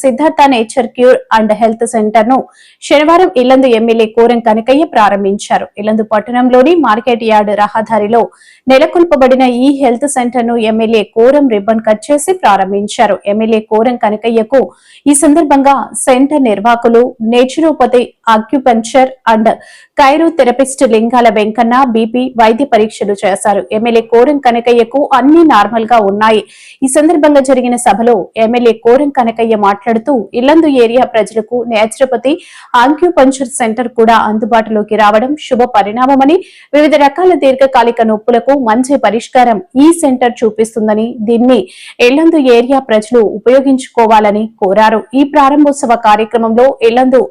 Siddhartha nature cure and health సెంటర్ను శనివారం Yellandu MLA Koram Kanakaiah ప్రారంభించారు. ఇల్లందు పట్టణంలోని మార్కెట్ యార్డ్ రహదారిలో నెలకొల్పబడిన ఈ హెల్త్ సెంటర్ను ఎమ్మెల్యే కోరం రిబ్బన్ కట్ చేసి ప్రారంభించారు. ఎమ్మెల్యే కోరం కనకయ్యకు ఈ సందర్భంగా సెంటర్ నిర్వాహకులు naturopathy acupuncture and chiro therapist Lingala Venkanna BP వైద్య పరీక్షలు చేశారు. ఎమ్మెల్యే కోరం కనకయ్యకు అన్ని నార్మల్గా ఉన్నాయి. ఈ సందర్భంగా జరిగిన సభలో ఎమ్మెల్యే కోరం కనకయ్య మాట్లాడుతూ ఇల్లందు ఏరియా ప్రజలకు నేచురోపతి ఆంక్యూపంచర్ సెంటర్ కూడా అందుబాటులోకి రావడం శుభ పరిణామమని వివిధ రకాల దీర్ఘకాలిక నొప్పులకు మంచి పరిష్కారం ఈ సెంటర్ చూపిస్తుందని దీన్ని ఇల్లందు ఏరియా ప్రజలు ఉపయోగించుకోవాలని కోరారు. ఈ ప్రారంభోత్సవ కార్యక్రమంలో ఇల్లందు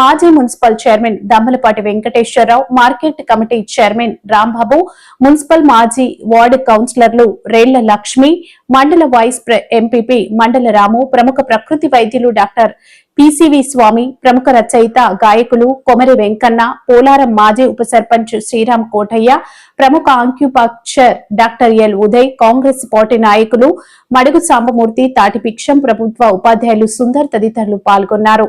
మాజీ municipal chairman Dammalapati Venkateswara Rao market committee chairman Rambabu municipal మాజీ వార్డు కౌన్సిలర్లు రేళ్ళ లక్ష్మి మండల వైస్ ప్రె- ఎంపీపీ మండల రాము ప్రముఖ ప్రకృతి వైద్యులు డాక్టర్ పిసివి స్వామి ప్రముఖ రచయిత గాయకులు కొమరి వెంకన్న పోలారం మాజీ ఉప సర్పంచ్ శ్రీరామ్ కోటయ్య ప్రముఖ acupuncture doctor L Uday Congress party నాయకులు మడుగు సాంబమూర్తి తాటిపిక్షం ప్రభుత్వ ఉపాధ్యాయులు సుందర్ తదితరులు పాల్గొన్నారు.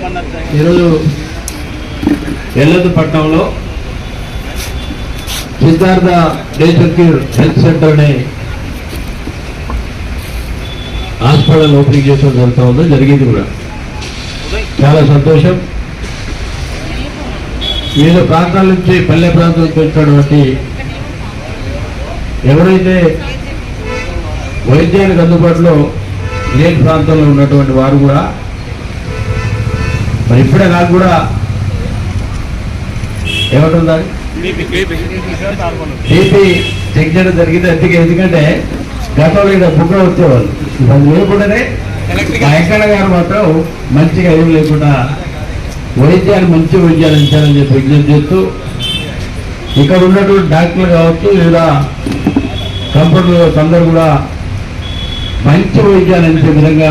ఈరోజు ఎల్లదు పట్టణంలో సిద్ధార్థ నేచర్ క్యూర్ హెల్త్ సెంటర్ని హాస్పిటల్ ఓపెనింగ్ చేసుకోవడం జరుగుతూ ఉందో. జరిగింది కూడా. చాలా సంతోషం. వివిధ ప్రాంతాల నుంచి పల్లె ప్రాంతం నుంచి వచ్చినటువంటి ఎవరైతే వైద్యానికి అందుబాటులో లేని ప్రాంతంలో ఉన్నటువంటి వారు కూడా మరి ఇప్పుడే నాకు కూడా ఏమంటుందా బీపీ చెక్ చేయడం జరిగింది అందుకే ఎందుకంటే గతంలో ఇక్కడ బుక్ వచ్చేవాళ్ళు. అది లేకుండానే ఎక్కడ గారు మాత్రం మంచిగా ఏం లేకుండా వైద్యాన్ని మంచి వైద్యాలు ఇచ్చారని చెప్పి విజ్ఞప్తి చేస్తూ ఇక్కడ ఉన్నటువంటి డాక్టర్లు కావచ్చు లేదా కంపౌండర్ అందరూ కూడా మంచి వైద్యాలు అందించే విధంగా